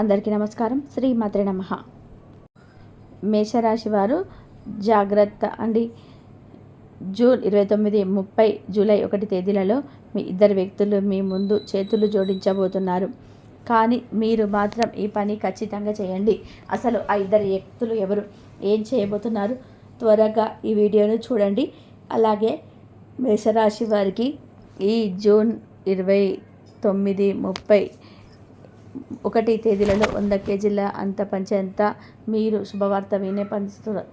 అందరికీ నమస్కారం. శ్రీ మాత్రే నమ. మేషరాశి వారు జాగ్రత్త అండి. జూన్ ఇరవై తొమ్మిది ముప్పై జూలై ఒకటి తేదీలలో మీ ఇద్దరు వ్యక్తులు మీ ముందు చేతులు జోడించబోతున్నారు. కానీ మీరు మాత్రం ఈ పని ఖచ్చితంగా చేయండి. అసలు ఆ ఇద్దరు వ్యక్తులు ఎవరు? ఏం చేయబోతున్నారు? త్వరగా ఈ వీడియోను చూడండి. అలాగే మేషరాశి వారికి ఈ జూన్ ఇరవై తొమ్మిది ముప్పై ఒకటి తేదీలలో వంద కేజీల అంత పంచేంత మీరు శుభవార్త వినే పంచుతున్నారు.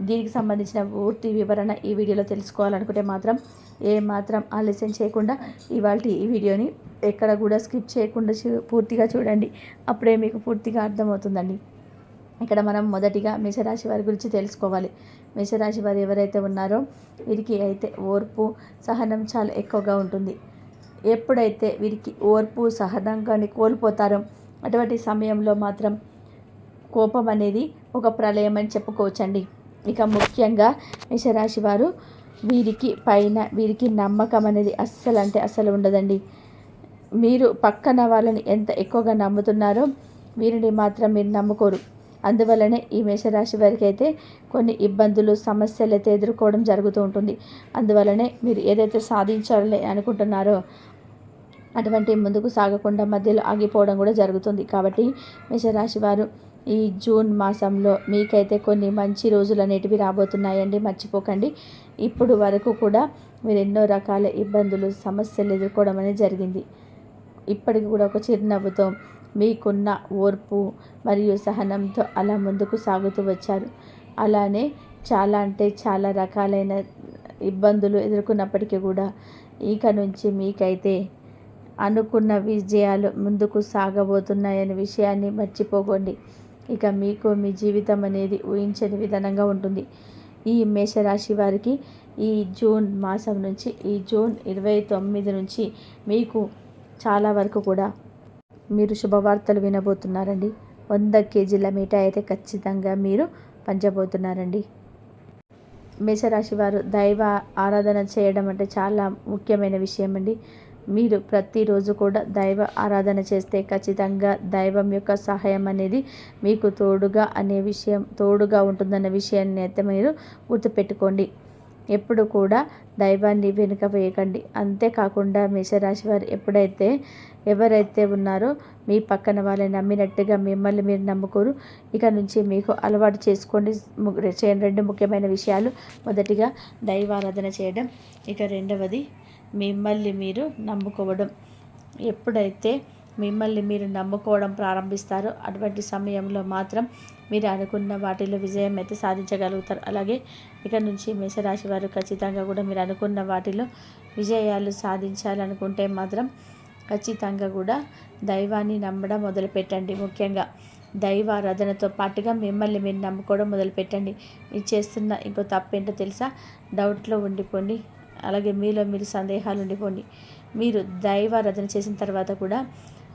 దీనికి సంబంధించిన పూర్తి వివరణ ఈ వీడియోలో తెలుసుకోవాలనుకుంటే మాత్రం ఏ మాత్రం ఆలస్యం చేయకుండా ఇవాళ ఈ వీడియోని ఎక్కడ కూడా స్కిప్ చేయకుండా చూ- పూర్తిగా చూడండి. అప్పుడే మీకు పూర్తిగా అర్థమవుతుందండి. ఇక్కడ మనం మొదటిగా మేషరాశి వారి గురించి తెలుసుకోవాలి. మేషరాశి వారు ఎవరైతే ఉన్నారో వీరికి అయితే ఓర్పు సహనం చాలా ఎక్కువగా ఉంటుంది. ఎప్పుడైతే వీరికి ఓర్పు సహనంగాన్ని కోల్పోతారో అటువంటి సమయంలో మాత్రం కోపం అనేది ఒక ప్రళయం అని చెప్పుకోవచ్చండి. ఇక ముఖ్యంగా మేషరాశి వారు వీరికి పైన వీరికి నమ్మకం అనేది అస్సలు అంటే అస్సలు ఉండదండి. మీరు పక్కన వాళ్ళని ఎంత ఎక్కువగా నమ్ముతున్నారో వీరిని మాత్రం మీరు నమ్ముకోరు. అందువల్లనే ఈ మేషరాశి వారికి అయితే కొన్ని ఇబ్బందులు సమస్యలు అయితే ఎదుర్కోవడం జరుగుతూ ఉంటుంది. అందువల్లనే మీరు ఏదైతే సాధించాలని అనుకుంటున్నారో అటువంటి ముందుకు సాగకుండా మధ్యలో ఆగిపోవడం కూడా జరుగుతుంది. కాబట్టి మేషరాశి వారు ఈ జూన్ మాసంలో మీకైతే కొన్ని మంచి రోజులు అనేటివి రాబోతున్నాయండి. మర్చిపోకండి. ఇప్పుడు వరకు కూడా మీరు ఎన్నో రకాల ఇబ్బందులు సమస్యలు ఎదుర్కోవడం అనేది జరిగింది. ఇప్పటికి కూడా ఒక చిరునవ్వుతో మీకున్న ఓర్పు మరియు సహనంతో అలా ముందుకు సాగుతూ వచ్చారు. అలానే చాలా అంటే చాలా రకాలైన ఇబ్బందులు ఎదుర్కొన్నప్పటికీ కూడా ఇక నుంచి మీకైతే అనుకున్న విజయాలు ముందుకు సాగబోతున్నాయనే విషయాన్ని మర్చిపోకండి. ఇక మీకు మీ జీవితం అనేది ఊహించని విధానంగా ఉంటుంది. ఈ మేషరాశి వారికి ఈ జూన్ మాసం నుంచి ఈ జూన్ ఇరవై తొమ్మిది నుంచి మీకు చాలా వరకు కూడా మీరు శుభవార్తలు వినబోతున్నారండి. వంద కేజీల మిఠాయి అయితే ఖచ్చితంగా మీరు పంచబోతున్నారండి. మేషరాశి వారు దైవ ఆరాధన చేయడం అంటే చాలా ముఖ్యమైన విషయం అండి మీరు ప్రతిరోజు కూడా దైవ ఆరాధన చేస్తే ఖచ్చితంగా దైవం యొక్క సహాయం అనేది మీకు తోడుగా అనే విషయం తోడుగా ఉంటుందన్న విషయాన్ని అయితే మీరు గుర్తుపెట్టుకోండి. ఎప్పుడు కూడా దైవాన్ని వెనుక వేయకండి. అంతేకాకుండా మేషరాశి వారు ఎప్పుడైతే ఎవరైతే ఉన్నారో మీ పక్కన వాళ్ళని నమ్మినట్టుగా మిమ్మల్ని మీరు నమ్ముకోరు. ఇక నుంచి మీకు అలవాటు చేసుకోండి. చేయండి రెండు ముఖ్యమైన విషయాలు. మొదటిగా దైవారాధన చేయడం. ఇక రెండవది మిమ్మల్ని మీరు నమ్ముకోవడం. ఎప్పుడైతే మిమ్మల్ని మీరు నమ్ముకోవడం ప్రారంభిస్తారో అటువంటి సమయంలో మాత్రం మీరు అనుకున్న వాటిలో విజయం అయితే సాధించగలుగుతారు. అలాగే ఇక నుంచి మేషరాశి వారు ఖచ్చితంగా కూడా మీరు అనుకున్న వాటిలో విజయాలు సాధించాలనుకుంటే మాత్రం ఖచ్చితంగా కూడా దైవాన్ని నమ్మడం మొదలుపెట్టండి. ముఖ్యంగా దైవారాధనతో పాటుగా మిమ్మల్ని మీరు నమ్ముకోవడం మొదలుపెట్టండి. మీరు చేస్తున్న ఇంకో తప్పేంటో తెలుసా? డౌట్లో ఉండిపోండి. అలాగే మీలో మీరు సందేహాలు ఉండిపోండి. మీరు దైవారాధన చేసిన తర్వాత కూడా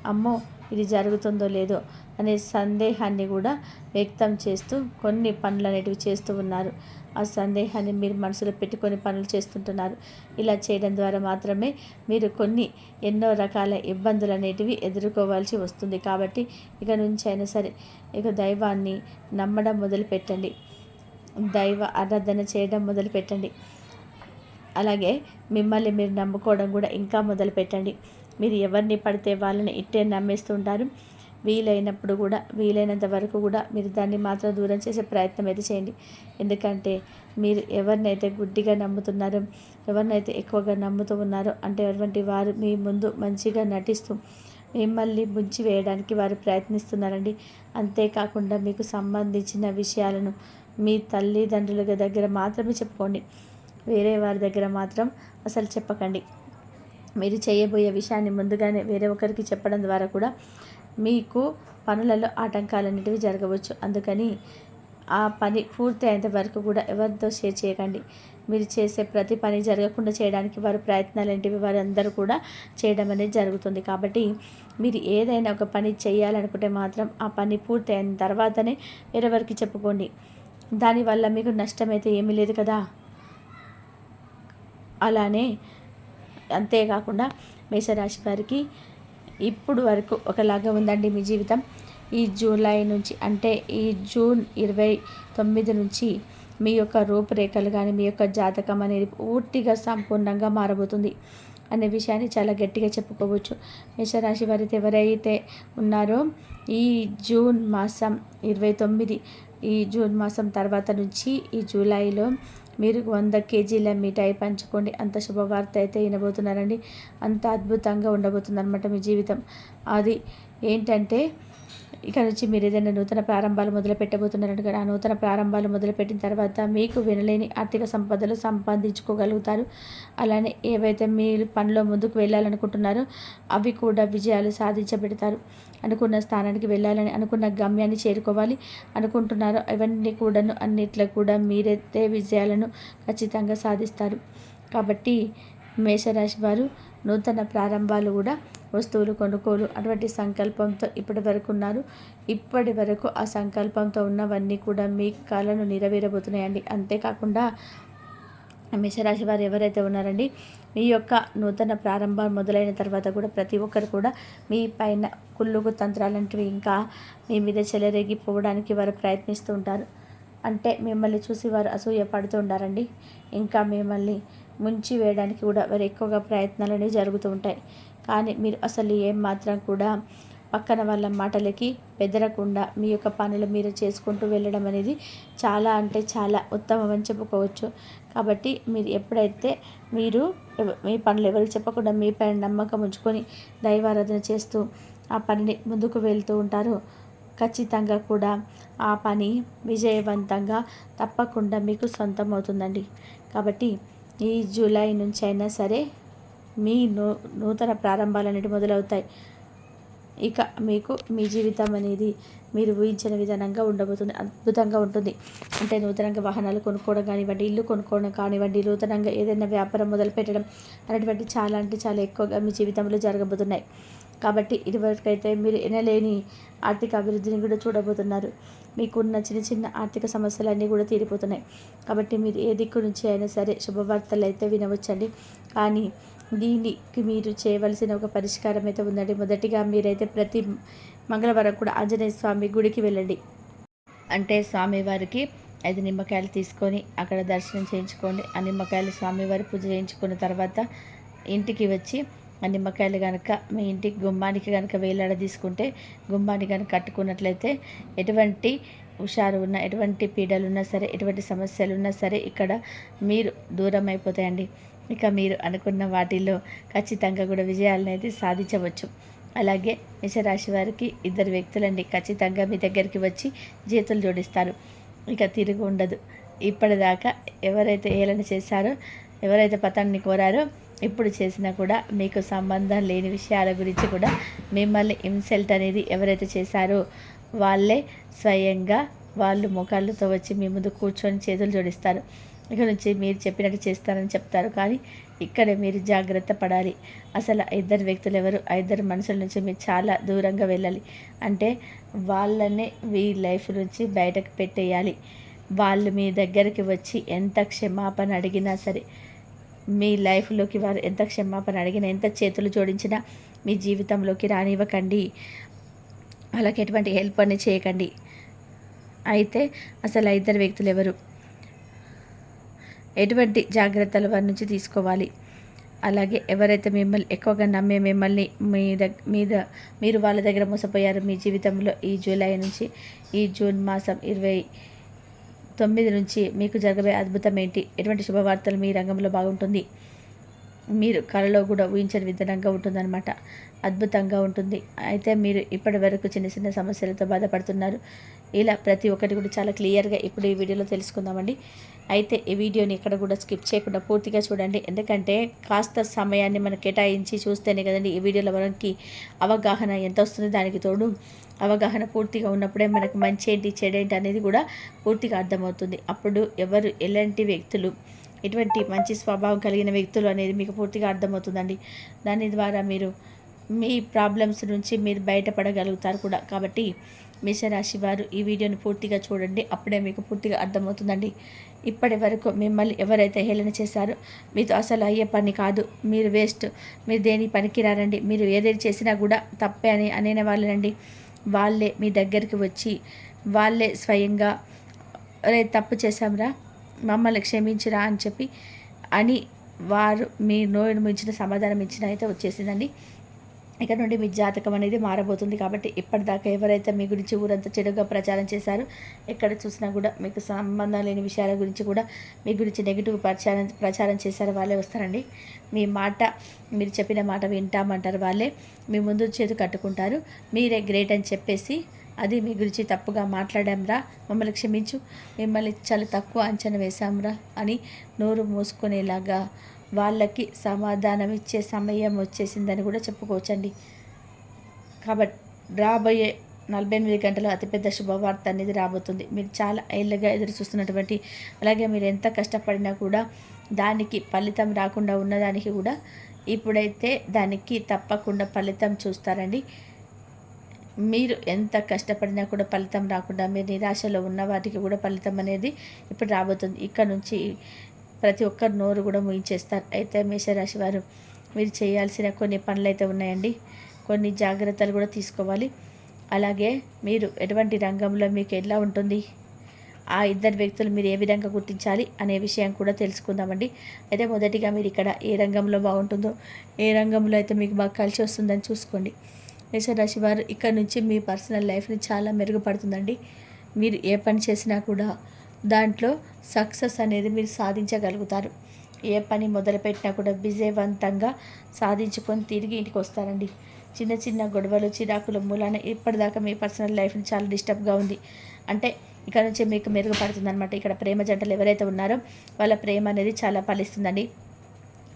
అమ్మో ఇది జరుగుతుందో లేదో అనే సందేహాన్ని కూడా వ్యక్తం చేస్తూ కొన్ని పనులు అనేటివి చేస్తూ ఉన్నారు. ఆ సందేహాన్ని మీరు మనసులో పెట్టుకొని పనులు చేస్తుంటున్నారు. ఇలా చేయడం ద్వారా మాత్రమే మీరు కొన్ని ఎన్నో రకాల ఇబ్బందులు అనేటివి ఎదుర్కోవాల్సి వస్తుంది. కాబట్టి ఇక నుంచి అయినా సరే ఇక దైవాన్ని నమ్మడం మొదలుపెట్టండి. దైవ ఆరాధన చేయడం మొదలుపెట్టండి. అలాగే మిమ్మల్ని మీరు నమ్ముకోవడం కూడా ఇంకా మొదలు పెట్టండి. మీరు ఎవరిని పడితే వాళ్ళని ఇట్టే నమ్మేస్తుంటారు. వీలైనప్పుడు కూడా వీలైనంత వరకు కూడా మీరు దాన్ని మాత్రం దూరం చేసే ప్రయత్నం అయితే చేయండి. ఎందుకంటే మీరు ఎవరినైతే గుడ్డిగా నమ్ముతున్నారో ఎవరినైతే ఎక్కువగా నమ్ముతూ ఉన్నారో అంటే అటువంటి వారు మీ ముందు మంచిగా నటిస్తూ మిమ్మల్ని ముంచి వేయడానికి వారు ప్రయత్నిస్తున్నారండి. అంతేకాకుండా మీకు సంబంధించిన విషయాలను మీ తల్లిదండ్రుల దగ్గర మాత్రమే చెప్పుకోండి. వేరే వారి దగ్గర మాత్రం అసలు చెప్పకండి. మీరు చేయబోయే విషయాన్ని ముందుగానే వేరే ఒకరికి చెప్పడం ద్వారా కూడా మీకు పనులలో ఆటంకాలు అనేటివి జరగవచ్చు. అందుకని ఆ పని పూర్తి అయ్యేంత వరకు కూడా ఎవరితో షేర్ చేయకండి. మీరు చేసే ప్రతి పని జరగకుండా చేయడానికి వారి ప్రయత్నాలు ఏంటివి వారందరూ కూడా చేయడం అనేది జరుగుతుంది. కాబట్టి మీరు ఏదైనా ఒక పని చేయాలనుకుంటే మాత్రం ఆ పని పూర్తి అయిన తర్వాతనే వేరెవరికి చెప్పుకోండి. దానివల్ల మీకు నష్టమైతే ఏమీ లేదు కదా. అలానే అంతేకాకుండా మేషరాశి వారికి ఇప్పుడు వరకు ఒకలాగా ఉందండి మీ జీవితం. ఈ జూలై నుంచి అంటే ఈ జూన్ ఇరవై తొమ్మిది నుంచి మీ యొక్క రూపురేఖలు కానీ మీ యొక్క జాతకం అనేది పూర్తిగా సంపూర్ణంగా మారబోతుంది అనే విషయాన్ని చాలా గట్టిగా చెప్పుకోవచ్చు. మేషరాశి వారితో ఎవరైతే ఉన్నారో ఈ జూన్ మాసం ఇరవై తొమ్మిది ఈ జూన్ మాసం తర్వాత నుంచి ఈ జూలైలో మీరు వంద కేజీల మిఠాయి పంచుకోండి. అంత శుభవార్త అయితే వినబోతున్నారండి. అంత అద్భుతంగా ఉండబోతుంది అనమాట మీ జీవితం. అది ఏంటంటే ఇక నుంచి మీరు ఏదైనా నూతన ప్రారంభాలు మొదలు పెట్టబోతున్నారంటే కదా ఆ నూతన ప్రారంభాలు మొదలుపెట్టిన తర్వాత మీకు వినలేని ఆర్థిక సంపదలు సంపాదించుకోగలుగుతారు. అలానే ఏవైతే మీరు పనిలో ముందుకు వెళ్ళాలనుకుంటున్నారో అవి కూడా విజయాలు సాధించబెడతారు. అనుకున్న స్థానానికి వెళ్ళాలని అనుకున్న గమ్యాన్ని చేరుకోవాలి అనుకుంటున్నారో అవన్నీ కూడాను అన్నిట్లో కూడా మీరైతే విజయాలను ఖచ్చితంగా సాధిస్తారు. కాబట్టి మేషరాశి వారు నూతన ప్రారంభాలు కూడా వస్తువులు కొనుగోలు అటువంటి సంకల్పంతో ఇప్పటి వరకు ఉన్నారు. ఇప్పటి వరకు ఆ సంకల్పంతో ఉన్నవన్నీ కూడా మీ కళను నెరవేరబోతున్నాయండి. అంతేకాకుండా మేషరాశి వారు ఎవరైతే ఉన్నారండి మీ యొక్క నూతన ప్రారంభం మొదలైన తర్వాత కూడా ప్రతి ఒక్కరు కూడా మీ పైన కుళ్ళుకు తంత్రాలంటివి ఇంకా మీ మీద చెలరేగిపోవడానికి వారు ప్రయత్నిస్తూ ఉంటారు. అంటే మిమ్మల్ని చూసి వారు అసూయ పడుతూ ఉండారండి. ఇంకా మిమ్మల్ని ముంచి వేయడానికి కూడా వారు ఎక్కువగా ప్రయత్నాలు అనేవి జరుగుతూ ఉంటాయి. కానీ మీరు అసలు ఏం మాత్రం కూడా పక్కన వాళ్ళ మాటలకి బెదరకుండా మీ యొక్క పనులు మీరు చేసుకుంటూ వెళ్ళడం అనేది చాలా అంటే చాలా ఉత్తమం అని చెప్పుకోవచ్చు. కాబట్టి మీరు ఎప్పుడైతే మీరు మీ పనులు ఎవరికి చెప్పకుండా మీ పైన నమ్మకం ఉంచుకొని దైవారాధన చేస్తూ ఆ పనిని ముందుకు వెళ్తూ ఉంటారో ఖచ్చితంగా కూడా ఆ పని విజయవంతంగా తప్పకుండా మీకు సొంతం అవుతుందండి కాబట్టి ఈ జూలై నుంచి అయినా సరే మీ నూ నూతన ప్రారంభాలు అనేవి మొదలవుతాయి. ఇక మీకు మీ జీవితం అనేది మీరు ఊహించిన విధానంగా ఉండబోతుంది అద్భుతంగా ఉంటుంది. అంటే నూతనంగా వాహనాలు కొనుక్కోవడం కానివ్వండి ఇల్లు కొనుక్కోవడం కానివ్వండి నూతనంగా ఏదైనా వ్యాపారం మొదలు పెట్టడం అనేటువంటి చాలా అంటే చాలా ఎక్కువగా మీ జీవితంలో జరగబోతున్నాయి. కాబట్టి ఇదివరకైతే మీరు ఎనలేని ఆర్థిక అభివృద్ధిని కూడా చూడబోతున్నారు. మీకున్న చిన్న చిన్న ఆర్థిక సమస్యలన్నీ కూడా తీరిపోతున్నాయి. కాబట్టి మీరు ఏ దిక్కు నుంచి అయినా సరే శుభవార్తలు అయితే వినవచ్చండి. కానీ దీనికి మీరు చేయవలసిన ఒక పరిష్కారం అయితే ఉందండి. మొదటిగా మీరైతే ప్రతి మంగళవారం కూడా ఆంజనేయ స్వామి గుడికి వెళ్ళండి. అంటే స్వామివారికి ఐదు నిమ్మకాయలు తీసుకొని అక్కడ దర్శనం చేయించుకోండి. ఆ నిమ్మకాయలు స్వామివారి పూజ చేయించుకున్న తర్వాత ఇంటికి వచ్చి ఆ నిమ్మకాయలు కనుక మీ ఇంటికి గుమ్మానికి కనుక వేలాడ తీసుకుంటే గుమ్మాన్ని కనుక కట్టుకున్నట్లయితే ఎటువంటి హుషారు ఉన్న ఎటువంటి పీడలు ఉన్నా సరే ఎటువంటి సమస్యలు ఉన్నా సరే ఇక్కడ మీరు దూరం అయిపోతాయండి ఇక మీరు అనుకున్న వాటిల్లో ఖచ్చితంగా కూడా విజయాలను అయితే సాధించవచ్చు. అలాగే మేషరాశి వారికి ఇద్దరు వ్యక్తులండి ఖచ్చితంగా మీ దగ్గరికి వచ్చి జీతులు జోడిస్తారు. ఇక తిరిగి ఉండదు. ఇప్పటిదాకా ఎవరైతే ఏలన చేశారో ఎవరైతే పతాన్ని కోరారో ఇప్పుడు చేసినా కూడా మీకు సంబంధం లేని విషయాల గురించి కూడా మిమ్మల్ని ఇన్సల్ట్ అనేది ఎవరైతే చేశారో వాళ్ళే స్వయంగా వాళ్ళు ముఖాలతో వచ్చి మీ ముందు కూర్చొని చేతులు జోడిస్తారు. ఇక నుంచి మీరు చెప్పినట్టు చేస్తారని చెప్తారు. కానీ ఇక్కడే మీరు జాగ్రత్త పడాలి. అసలు ఇద్దరు వ్యక్తులు ఎవరు? ఇద్దరు మనుషుల నుంచి మీరు చాలా దూరంగా వెళ్ళాలి. అంటే వాళ్ళనే మీ లైఫ్ నుంచి బయటకు పెట్టేయాలి. వాళ్ళు మీ దగ్గరికి వచ్చి ఎంత క్షమాపణ అడిగినా సరే మీ లైఫ్లోకి వారు ఎంత క్షమాపణ అడిగినా ఎంత చేతులు జోడించినా మీ జీవితంలోకి రానివ్వకండి. వాళ్ళకి ఎటువంటి హెల్ప్ అని చేయకండి. అయితే అసలు ఇద్దరు వ్యక్తులు ఎవరు? ఎటువంటి జాగ్రత్తలు వారి నుంచి తీసుకోవాలి? అలాగే ఎవరైతే మిమ్మల్ని ఎక్కువగా నమ్మే మిమ్మల్ని మీ దగ్గ మీద మీరు వాళ్ళ దగ్గర మోసపోయారు మీ జీవితంలో ఈ జూలై నుంచి ఈ జూన్ మాసం ఇరవై తొమ్మిది నుంచి మీకు జరగబోయే అద్భుతం ఏంటి ఎటువంటి శుభవార్తలు మీ రంగంలో బాగుంటుంది? మీరు కళలో కూడా ఊహించని విధంగా ఉంటుందన్నమాట. అద్భుతంగా ఉంటుంది. అయితే మీరు ఇప్పటి వరకు చిన్న చిన్న సమస్యలతో బాధపడుతున్నారు. ఇలా ప్రతి ఒక్కటి కూడా చాలా క్లియర్గా ఇప్పుడు ఈ వీడియోలో తెలుసుకుందామండి. అయితే ఈ వీడియోని ఇక్కడ కూడా స్కిప్ చేయకుండా పూర్తిగా చూడండి. ఎందుకంటే కాస్త సమయాన్ని మనం కేటాయించి చూస్తేనే కదండి ఈ వీడియోలో మనకి అవగాహన ఎంత వస్తుంది దానికి తోడు. అవగాహన పూర్తిగా ఉన్నప్పుడే మనకు మంచి ఏంటి చెడేంటి అనేది కూడా పూర్తిగా అర్థమవుతుంది. అప్పుడు ఎవరు ఎలాంటి వ్యక్తులు ఎటువంటి మంచి స్వభావం కలిగిన వ్యక్తులు అనేది మీకు పూర్తిగా అర్థమవుతుందండి. దాని ద్వారా మీరు మీ ప్రాబ్లమ్స్ నుంచి మీరు బయటపడగలుగుతారు కూడా. కాబట్టి మేషరాశి వారు ఈ వీడియోని పూర్తిగా చూడండి. అప్పుడే మీకు పూర్తిగా అర్థమవుతుందండి. ఇప్పటి వరకు మిమ్మల్ని ఎవరైతే హేళన చేశారో మీతో అసలు అయ్యే పని కాదు. మీరు వేస్ట్. మీరు దేని పనికిరారండి? మీరు ఏదేది చేసినా కూడా తప్పే అని అనే వాళ్ళనండి. వాళ్ళే మీ దగ్గరికి వచ్చి వాళ్ళే స్వయంగా రే తప్పు చేశాంరా? మమ్మల్ని క్షమించిరా అని చెప్పి అని వారు మీ నోరు మించిన సమాధానం ఇచ్చిన అయితే వచ్చేసిందండి. ఇక్కడ నుండి మీ జాతకం అనేది మారబోతుంది కాబట్టి ఇప్పటిదాకా ఎవరైతే మీ గురించి ఊరంతా చెడుగా ప్రచారం చేశారో ఎక్కడ చూసినా కూడా మీకు సంబంధం లేని విషయాల గురించి కూడా మీ గురించి నెగిటివ్ ప్రచారం ప్రచారం చేశారు వాళ్ళే వస్తారండి. మీ మాట మీరు చెప్పిన మాట వింటామంటారు వాళ్ళే. మీ ముందు చేతి కట్టుకుంటారు. మీరే గ్రేట్ అని చెప్పేసి అది మీ గురించి తప్పుగా మాట్లాడాంరా. మమ్మల్ని క్షమించు. మిమ్మల్ని చాలా తక్కువ అంచనా వేశాంరా అని నోరు మూసుకునేలాగా వాళ్ళకి సమాధానం ఇచ్చే సమయం వచ్చేసిందని కూడా చెప్పుకోవచ్చండి. కాబట్టి రాబోయే నలభై ఎనిమిది గంటల అతిపెద్ద శుభవార్త అనేది రాబోతుంది. మీరు చాలా ఏళ్ళగా ఎదురు చూస్తున్నటువంటి అలాగే మీరు ఎంత కష్టపడినా కూడా దానికి ఫలితం రాకుండా ఉన్నదానికి కూడా ఇప్పుడైతే దానికి తప్పకుండా ఫలితం చూస్తారండి. మీరు ఎంత కష్టపడినా కూడా ఫలితం రాకుండా మీరు నిరాశలో ఉన్న వాటికి కూడా ఫలితం అనేది ఇప్పుడు రాబోతుంది. ఇక్కడ నుంచి ప్రతి ఒక్కరు నోరు కూడా ముయించేస్తారు. అయితే మేషరాశి వారు మీరు చేయాల్సిన కొన్ని పనులు అయితే ఉన్నాయండి. కొన్ని జాగ్రత్తలు కూడా తీసుకోవాలి. అలాగే మీరు ఎటువంటి రంగంలో మీకు ఎలా ఉంటుంది ఆ ఇద్దరు వ్యక్తులు మీరు ఏ విధంగా గుర్తించాలి అనే విషయం కూడా తెలుసుకుందామండి. అయితే మొదటిగా మీరు ఇక్కడ ఏ రంగంలో బాగుంటుందో ఏ రంగంలో అయితే మీకు బాగా కలిసి వస్తుందని చూసుకోండి. మేషరాశి వారు ఇక్కడ నుంచి మీ పర్సనల్ లైఫ్ని చాలా మెరుగుపడుతుందండి. మీరు ఏ పని చేసినా కూడా దాంట్లో సక్సెస్ అనేది మీరు సాధించగలుగుతారు. ఏ పని మొదలుపెట్టినా కూడా విజయవంతంగా సాధించుకొని తిరిగి ఇంటికి వస్తారండి. చిన్న చిన్న గొడవలు చిరాకుల మూలాన ఇప్పటిదాకా మీ పర్సనల్ లైఫ్ని చాలా డిస్టర్బ్గా ఉంది. అంటే ఇక్కడ నుంచి మీకు మెరుగుపడుతుంది అనమాట ఇక్కడ ప్రేమ జంటలు ఎవరైతే ఉన్నారో వాళ్ళ ప్రేమ అనేది చాలా ఫలిస్తుందండి.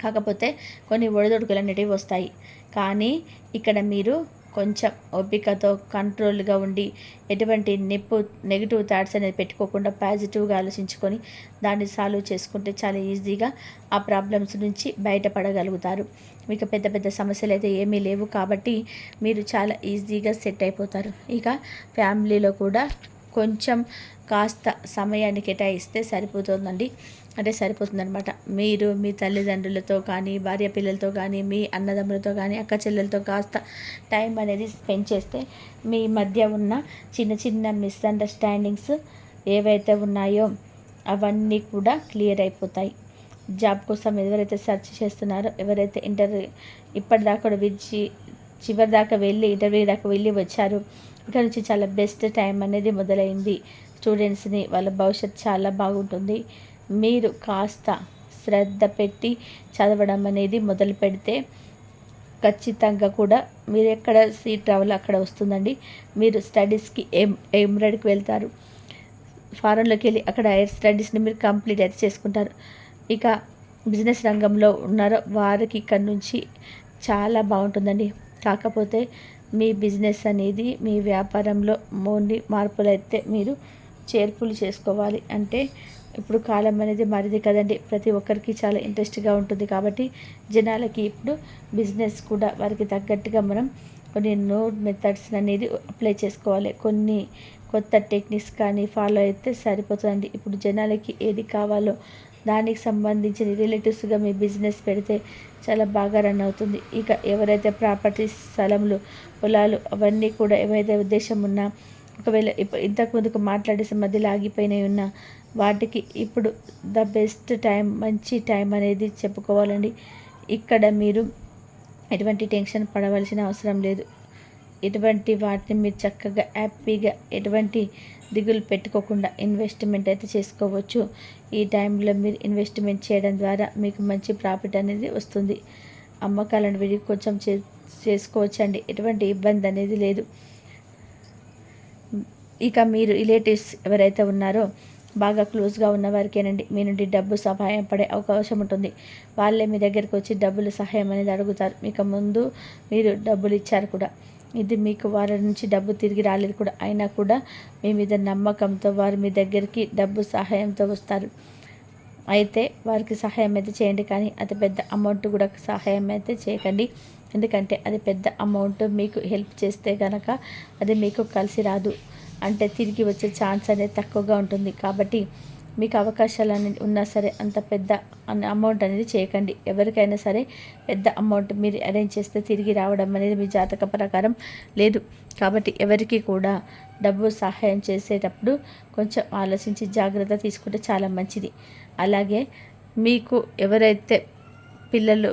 కాకపోతే కొన్ని ఒడిదొడుకులు అనేటివి వస్తాయి. కానీ ఇక్కడ మీరు కొంచెం ఓపికతో కంట్రోల్గా ఉండి ఎటువంటి నిప్పు నెగిటివ్ థాట్స్ అనేది పెట్టుకోకుండా పాజిటివ్గా ఆలోచించుకొని దాన్ని సాల్వ్ చేసుకుంటే చాలా ఈజీగా ఆ ప్రాబ్లమ్స్ నుంచి బయటపడగలుగుతారు. మీకు పెద్ద పెద్ద సమస్యలు అయితే ఏమీ లేవు కాబట్టి మీరు చాలా ఈజీగా సెట్ అయిపోతారు. ఇక ఫ్యామిలీలో కూడా కొంచెం కాస్త సమయాన్ని కేటాయిస్తే సరిపోతుందండి. అంటే సరిపోతుందనమాట మీరు మీ తల్లిదండ్రులతో కానీ భార్య పిల్లలతో కానీ మీ అన్నదమ్ములతో కానీ అక్క చెల్లెలతో కాస్త టైం అనేది స్పెండ్ చేస్తే మీ మధ్య ఉన్న చిన్న చిన్న మిస్అండర్స్టాండింగ్స్ ఏవైతే ఉన్నాయో అవన్నీ కూడా క్లియర్ అయిపోతాయి. జాబ్ కోసం ఎవరైతే సెర్చ్ చేస్తున్నారో ఎవరైతే ఇంటర్వ్యూ ఇప్పటిదాకా కూడా విడిచి చివరి దాకా వెళ్ళి ఇంటర్వ్యూ దాకా వెళ్ళి వచ్చారు ఇక్కడ నుంచి చాలా బెస్ట్ టైం అనేది మొదలైంది. స్టూడెంట్స్ని వాళ్ళ భవిష్యత్ చాలా బాగుంటుంది. మీరు కాస్త శ్రద్ధ పెట్టి చదవడం అనేది మొదలు పెడితే ఖచ్చితంగా కూడా మీరు ఎక్కడ సీట్ రావాలో అక్కడ వస్తుందండి. మీరు స్టడీస్కి ఏం ఎమ్రాయిడ్కి వెళ్తారు. ఫారెన్లోకి వెళ్ళి అక్కడ హైయర్ స్టడీస్ని మీరు కంప్లీట్ అయితే చేసుకుంటారు. ఇక బిజినెస్ రంగంలో ఉన్నారో వారికి ఇక్కడ నుంచి చాలా బాగుంటుందండి. కాకపోతే మీ బిజినెస్ అనేది మీ వ్యాపారంలో మోండి మార్పులు అయితే మీరు చేర్పులు చేసుకోవాలి. అంటే ఇప్పుడు కాలం అనేది మారింది కదండి. ప్రతి ఒక్కరికి చాలా ఇంట్రెస్ట్గా ఉంటుంది కాబట్టి జనాలకి ఇప్పుడు బిజినెస్ కూడా వారికి తగ్గట్టుగా మనం కొన్ని నోట్ మెథడ్స్ అనేది అప్లై చేసుకోవాలి. కొన్ని కొత్త టెక్నిక్స్ కానీ ఫాలో అయితే సరిపోతుందండి. ఇప్పుడు జనాలకి ఏది కావాలో దానికి సంబంధించిన రిలేటివ్స్గా మీ బిజినెస్ పెడితే చాలా బాగా రన్ అవుతుంది. ఇక ఎవరైతే ప్రాపర్టీస్ స్థలములు పొలాలు అవన్నీ కూడా ఏవైతే ఉద్దేశం ఉన్నా ఒకవేళ ఇప్పుడు ఇంతకు ముందుకు మాట్లాడేసి మధ్యలో ఆగిపోయినవి ఉన్నా వాటికి ఇప్పుడు ద బెస్ట్ టైం మంచి టైం అనేది చెప్పుకోవాలండి. ఇక్కడ మీరు ఎటువంటి టెన్షన్ పడవలసిన అవసరం లేదు. ఎటువంటి వాటిని మీరు చక్కగా హ్యాపీగా ఎటువంటి దిగులు పెట్టుకోకుండా ఇన్వెస్ట్మెంట్ అయితే చేసుకోవచ్చు. ఈ టైంలో మీరు ఇన్వెస్ట్మెంట్ చేయడం ద్వారా మీకు మంచి ప్రాఫిట్ అనేది వస్తుంది. అమ్మకాలను విడి కొంచెం చే చేసుకోవచ్చండి. ఎటువంటి ఇబ్బంది అనేది లేదు. ఇక మీరు రిలేటివ్స్ ఎవరైతే ఉన్నారో బాగా క్లోజ్గా ఉన్న వారికేనండి. మీ నుండి డబ్బు సహాయం పడే అవకాశం ఉంటుంది. వాళ్ళే మీ దగ్గరికి వచ్చి డబ్బులు సహాయం అనేది అడుగుతారు. మీకు ముందు మీరు డబ్బులు ఇచ్చారు కూడా. ఇది మీకు వారి నుంచి డబ్బు తిరిగి రాలేదు కూడా. అయినా కూడా మీ మీద నమ్మకంతో వారు మీ దగ్గరికి డబ్బు సహాయంతో వస్తారు. అయితే వారికి సహాయం అయితే చేయండి కానీ అది పెద్ద అమౌంట్ కూడా సహాయం అయితే చేయకండి. ఎందుకంటే అది పెద్ద అమౌంట్ మీకు హెల్ప్ చేస్తే కనుక అది మీకు కలిసి రాదు. అంటే తిరిగి వచ్చే ఛాన్స్ అనేది తక్కువగా ఉంటుంది. కాబట్టి మీకు అవకాశాలు అనేది ఉన్నా సరే అంత పెద్ద అమౌంట్ అనేది చేయకండి. ఎవరికైనా సరే పెద్ద అమౌంట్ మీరు అరేంజ్ చేస్తే తిరిగి రావడం అనేది మీ జాతక ప్రకారం లేదు. కాబట్టి ఎవరికి కూడా డబ్బు సహాయం చేసేటప్పుడు కొంచెం ఆలోచించి జాగ్రత్త తీసుకుంటే చాలా మంచిది. అలాగే మీకు ఎవరైతే పిల్లలు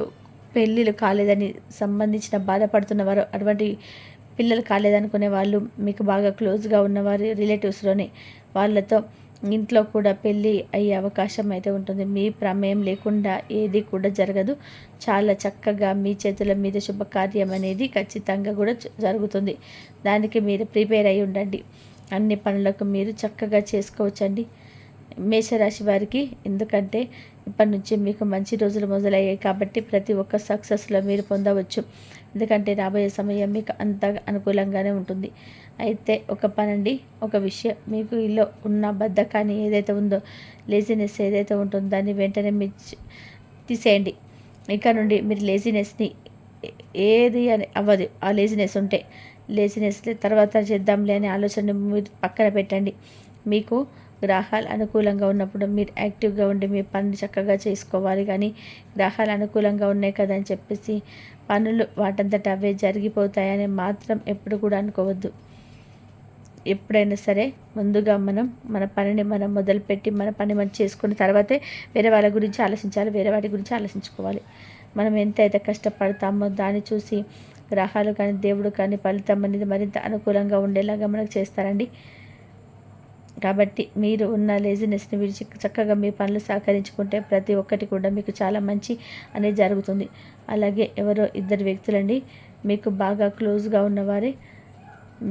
పెళ్ళిళ్ళు కాలేదని సంబంధించిన బాధపడుతున్నవారు అటువంటి పిల్లలు కాలేదనుకునే వాళ్ళు మీకు బాగా క్లోజ్గా ఉన్నవారు రిలేటివ్స్లోనే వాళ్ళతో ఇంట్లో కూడా పెళ్ళి అయ్యే అవకాశం అయితే ఉంటుంది. మీ ప్రమేయం లేకుండా ఏది కూడా జరగదు. చాలా చక్కగా మీ చేతుల మీద శుభకార్యం అనేది ఖచ్చితంగా కూడా జరుగుతుంది. దానికి మీరు ప్రిపేర్ అయి ఉండండి. అన్ని పనులకు మీరు చక్కగా చేసుకోవచ్చండి. మేషరాశి వారికి ఎందుకంటే ఇప్పటి నుంచి మీకు మంచి రోజులు మొదలయ్యాయి కాబట్టి ప్రతి ఒక్క సక్సెస్లో మీరు పొందవచ్చు. ఎందుకంటే రాబోయే సమయం మీకు అంతగా అనుకూలంగానే ఉంటుంది. అయితే ఒక పనండి ఒక విషయం. మీకు ఇల్లు ఉన్న బద్ధకాన్ని ఏదైతే ఉందో లేజినెస్ ఏదైతే ఉంటుందో దాన్ని వెంటనే మీరు తీసేయండి. ఇక్కడ నుండి మీరు లేజినెస్ని ఏది అని అవ్వదు. ఆ లేజినెస్ ఉంటే లేజినెస్ తర్వాత చేద్దాంలే అనే ఆలోచన మీరు పక్కన పెట్టండి. మీకు గ్రహాలు అనుకూలంగా ఉన్నప్పుడు మీరు యాక్టివ్గా ఉండి మీ పనులు చక్కగా చేసుకోవాలి. కానీ గ్రహాలు అనుకూలంగా ఉన్నాయి కదా అని చెప్పేసి పనులు వాటంతట అవే జరిగిపోతాయని మాత్రం ఎప్పుడు కూడా అనుకోవద్దు. ఎప్పుడైనా సరే ముందుగా మనం మన పనిని మనం మొదలుపెట్టి మన పని మనం చేసుకున్న తర్వాతే వేరే వాళ్ళ గురించి ఆలోచించాలి వేరే వాటి గురించి ఆలోచించుకోవాలి. మనం ఎంత అయితే కష్టపడతామో దాన్ని చూసి గ్రహాలు కానీ దేవుడు కానీ ఫలితం అనేది మరింత అనుకూలంగా ఉండేలాగా మనకు చేస్తారండి. కాబట్టి మీరు ఉన్న లేజినెస్ని విడిచి చక్కగా మీ పనులు సహకరించుకుంటే ప్రతి ఒక్కటి కూడా మీకు చాలా మంచి అనేది జరుగుతుంది. అలాగే ఎవరో ఇద్దరు వ్యక్తులండి మీకు బాగా క్లోజ్గా ఉన్నవారే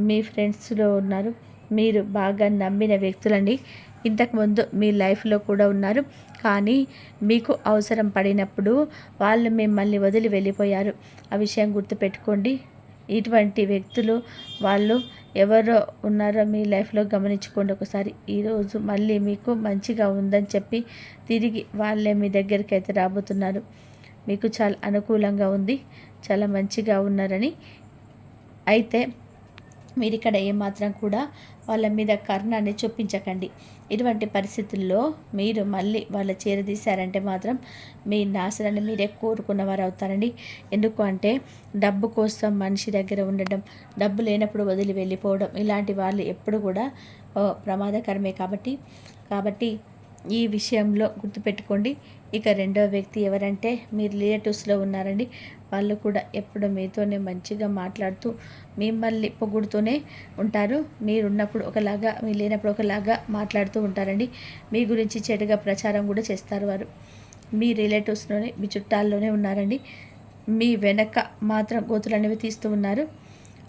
మీ ఫ్రెండ్స్లో ఉన్నారు. మీరు బాగా నమ్మిన వ్యక్తులండి. ఇంతకుముందు మీ లైఫ్లో కూడా ఉన్నారు. కానీ మీకు అవసరం పడినప్పుడు వాళ్ళు మిమ్మల్ని వదిలి వెళ్ళిపోయారు. ఆ విషయం గుర్తుపెట్టుకోండి. ఇటువంటి వ్యక్తులు వాళ్ళు ఎవరో ఉన్నారో మీ లైఫ్లో గమనించుకోండి ఒకసారి. ఈరోజు మళ్ళీ మీకు మంచిగా ఉందని చెప్పి తిరిగి వాళ్ళే మీ దగ్గరికి అయితే రాబోతున్నారు. మీకు చాలా అనుకూలంగా ఉంది. చాలా మంచిగా ఉన్నారని. అయితే మీరు ఇక్కడ ఏమాత్రం కూడా వాళ్ళ మీద కర్ణాన్ని చూపించకండి ఇటువంటి పరిస్థితుల్లో మీరు మళ్ళీ వాళ్ళ చేరదీశారంటే మాత్రం మీ నాశనాన్ని మీరే కోరుకున్నవారు అవుతారండి ఎందుకు అంటే డబ్బు కోసం మనిషి దగ్గర ఉండడం డబ్బు లేనప్పుడు వదిలి వెళ్ళిపోవడం ఇలాంటి వాళ్ళు ఎప్పుడు కూడా ప్రమాదకరమే కాబట్టి. కాబట్టి ఈ విషయంలో గుర్తుపెట్టుకోండి. ఇక రెండవ వ్యక్తి ఎవరంటే మీ రిలేటివ్స్లో ఉన్నారండి. వాళ్ళు కూడా ఎప్పుడు మీతోనే మంచిగా మాట్లాడుతూ మిమ్మల్ని పొగుడుతూనే ఉంటారు. మీరున్నప్పుడు ఒకలాగా మీ లేనప్పుడు ఒకలాగా మాట్లాడుతూ ఉంటారండి. మీ గురించి చెడుగా ప్రచారం కూడా చేస్తారు వారు. మీ రిలేటివ్స్లోనే మీ చుట్టాల్లోనే ఉన్నారండి. మీ వెనక మాత్రం గోతులు అనేవి తీస్తూ ఉన్నారు.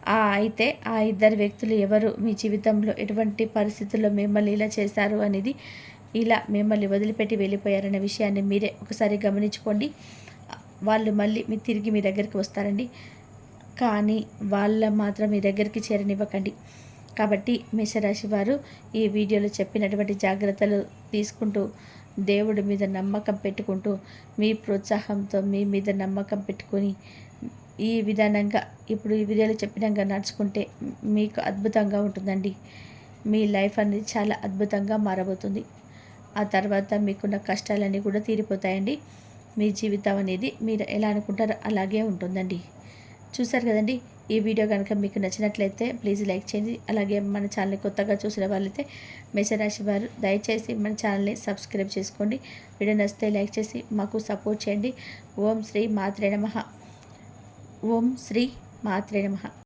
ఆ అయితే ఆ ఇద్దరు వ్యక్తులు ఎవరు? మీ జీవితంలో ఎటువంటి పరిస్థితుల్లో మిమ్మల్ని ఇలా చేశారు అనేది ఇలా మిమ్మల్ని వదిలిపెట్టి వెళ్ళిపోయారన్న విషయాన్ని మీరే ఒకసారి గమనించుకోండి. వాళ్ళు మళ్ళీ మీ తిరిగి మీ దగ్గరికి వస్తారండి. కానీ వాళ్ళ మాత్రం మీ దగ్గరికి చేరనివ్వకండి. కాబట్టి మేషరాశి వారు ఈ వీడియోలో చెప్పినటువంటి జాగ్రత్తలు తీసుకుంటూ దేవుడి మీద నమ్మకం పెట్టుకుంటూ మీ ప్రోత్సాహంతో మీ మీద నమ్మకం పెట్టుకొని ఈ విధానంగా ఇప్పుడు ఈ వీడియోలో చెప్పినాక నడుచుకుంటే మీకు అద్భుతంగా ఉంటుందండి. మీ లైఫ్ అనేది చాలా అద్భుతంగా మారబోతుంది. ఆ తర్వాత మీకున్న కష్టాలన్నీ కూడా తీరిపోతాయండి. మీ జీవితం అనేది మీరు ఎలా అనుకుంటారో అలాగే ఉంటుందండి. చూసారు కదండి ఈ వీడియో కనుక మీకు నచ్చినట్లయితే ప్లీజ్ లైక్ చేయండి. అలాగే మన ఛానల్ని కొత్తగా చూసిన వాళ్ళైతే మేషరాశి వారు దయచేసి మన ఛానల్ని సబ్స్క్రైబ్ చేసుకోండి. వీడియో నచ్చితే లైక్ చేసి మాకు సపోర్ట్ చేయండి. ఓం శ్రీ మాత్రే నమ. ఓం శ్రీ మాత్రే నమ.